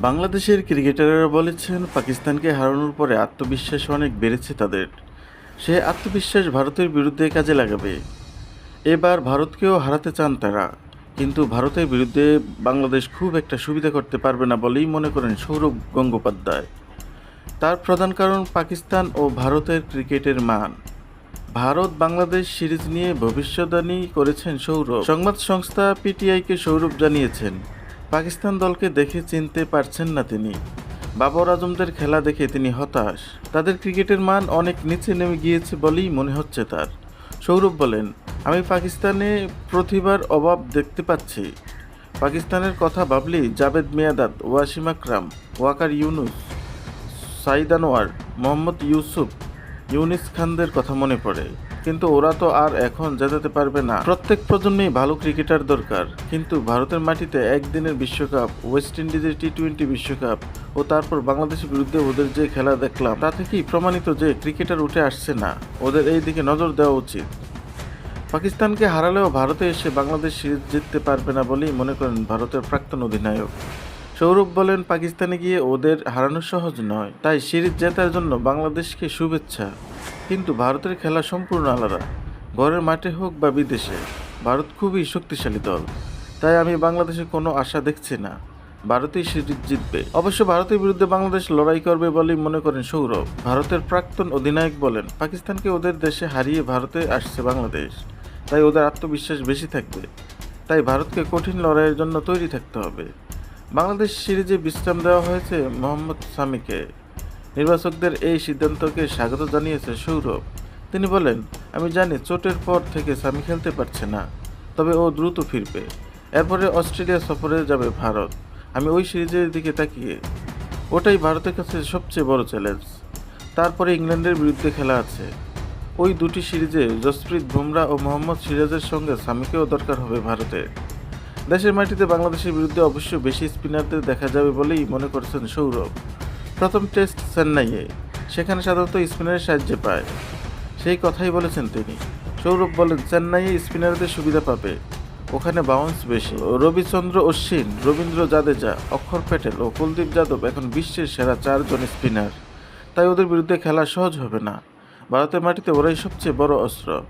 বাংলাদেশের ক্রিকেটাররা বলেছেন, পাকিস্তানকে হারানোর পরে আত্মবিশ্বাস অনেক বেড়েছে তাদের। সে আত্মবিশ্বাস ভারতের বিরুদ্ধে কাজে লাগাবে। এবার ভারতকেও হারাতে চান তারা। কিন্তু ভারতের বিরুদ্ধে বাংলাদেশ খুব একটা সুবিধা করতে পারবে না বলেই মনে করেন সৌরভ গঙ্গোপাধ্যায়। তার প্রধান কারণ পাকিস্তান ও ভারতের ক্রিকেটের মান। ভারত বাংলাদেশ সিরিজ নিয়ে ভবিষ্যদ্বাণী করেছেন সৌরভ। সংবাদ সংস্থা পিটিআইকে সৌরভ জানিয়েছেন পাকিস্তান দলকে দেখে চিনতে পারছেন না তিনি। বাবর আজমদের খেলা দেখে তিনি হতাশ। তাদের ক্রিকেটের মান অনেক নিচে নেমে গিয়েছে বলেই মনে হচ্ছে তার। সৌরভ বলেন, আমি পাকিস্তানে প্রতিভার অভাব দেখতে পাচ্ছি। পাকিস্তানের কথা ভাবলেই জাভেদ মিয়াদাদ ওয়াসিম আকরাম, ওয়াকার ইউনুস, সাইদ আনোয়ার, মোহাম্মদ ইউসুফ ইউনিস খানদের কথা মনে পড়ে, কিন্তু ওরা তো আর এখন জেতাতে পারবে না। প্রত্যেক প্রজন্মেই ভালো ক্রিকেটার দরকার, কিন্তু ভারতের মাটিতে একদিনের বিশ্বকাপ, ওয়েস্ট ইন্ডিজের টি টোয়েন্টি বিশ্বকাপ ও তারপর বাংলাদেশের বিরুদ্ধে ওদের যে খেলা দেখলাম, তা থেকেই প্রমাণিত যে ক্রিকেটার উঠে আসছে না। ওদের এই দিকে নজর দেওয়া উচিত। পাকিস্তানকে হারালেও ভারতে এসে বাংলাদেশ সিরিজ জিততে পারবে না বলেই মনে করেন ভারতের প্রাক্তন অধিনায়ক। সৌরভ বলেন, পাকিস্তানে গিয়ে ওদের হারানো সহজ নয়। তাই সিরিজ জেতার জন্য বাংলাদেশকে শুভেচ্ছা। কিন্তু ভারতের খেলা সম্পূর্ণ আলাদা। ঘরের মাঠে হোক বা বিদেশে, ভারত খুবই শক্তিশালী দল। তাই আমি বাংলাদেশে কোনো আশা দেখছি না। ভারতেই সিরিজ জিতবে। অবশ্য ভারতের বিরুদ্ধে বাংলাদেশ লড়াই করবে বলেই মনে করেন সৌরভ। ভারতের প্রাক্তন অধিনায়ক বলেন, পাকিস্তানকে ওদের দেশে হারিয়ে ভারতে আসছে বাংলাদেশ। তাই ওদের আত্মবিশ্বাস বেশি থাকবে। তাই ভারতকে কঠিন লড়াইয়ের জন্য তৈরি থাকতে হবে। বাংলাদেশ সিরিজে বিশ্রাম দেওয়া হয়েছে মোহাম্মদ সামিকে। নির্বাচকদের এই সিদ্ধান্তকে স্বাগত জানিয়েছে সৌরভ। তিনি বলেন, আমি জানি চোটের পর থেকে সামি খেলতে পারছে না, তবে ও দ্রুত ফিরবে। এরপরে অস্ট্রেলিয়া সফরে যাবে ভারত। আমি ওই সিরিজের দিকে তাকিয়ে। ওটাই ভারতের কাছে সবচেয়ে বড় চ্যালেঞ্জ তারপরে ইংল্যান্ডের বিরুদ্ধে খেলা আছে। ওই দুটি সিরিজে জসপ্রীত বুমরা ও মোহাম্মদ সিরাজের সঙ্গে সামিকেও দরকার হবে ভারতের। দেশের মাটিতে বাংলাদেশের বিরুদ্ধে অবশ্য বেশি স্পিনারদের দেখা যাবে বলেই মনে করছেন সৌরভ। প্রথম টেস্ট চেন্নাইয়ে, সেখানে সাধারণত স্পিনারের সাহায্যে পায়। সেই কথাই বলেছেন তিনি। সৌরভ বলেন, চেন্নাইয়ে স্পিনারদের সুবিধা পাবে। ওখানে বাউন্স বেশি। রবিচন্দ্র অশ্বিন, রবীন্দ্র জাদেজা, অক্ষর প্যাটেল ও কুলদীপ যাদব এখন বিশ্বের সেরা চারজন স্পিনার। তাই ওদের বিরুদ্ধে খেলা সহজ হবে না। ভারতের মাটিতে ওরাই সবচেয়ে বড় অস্ত্র।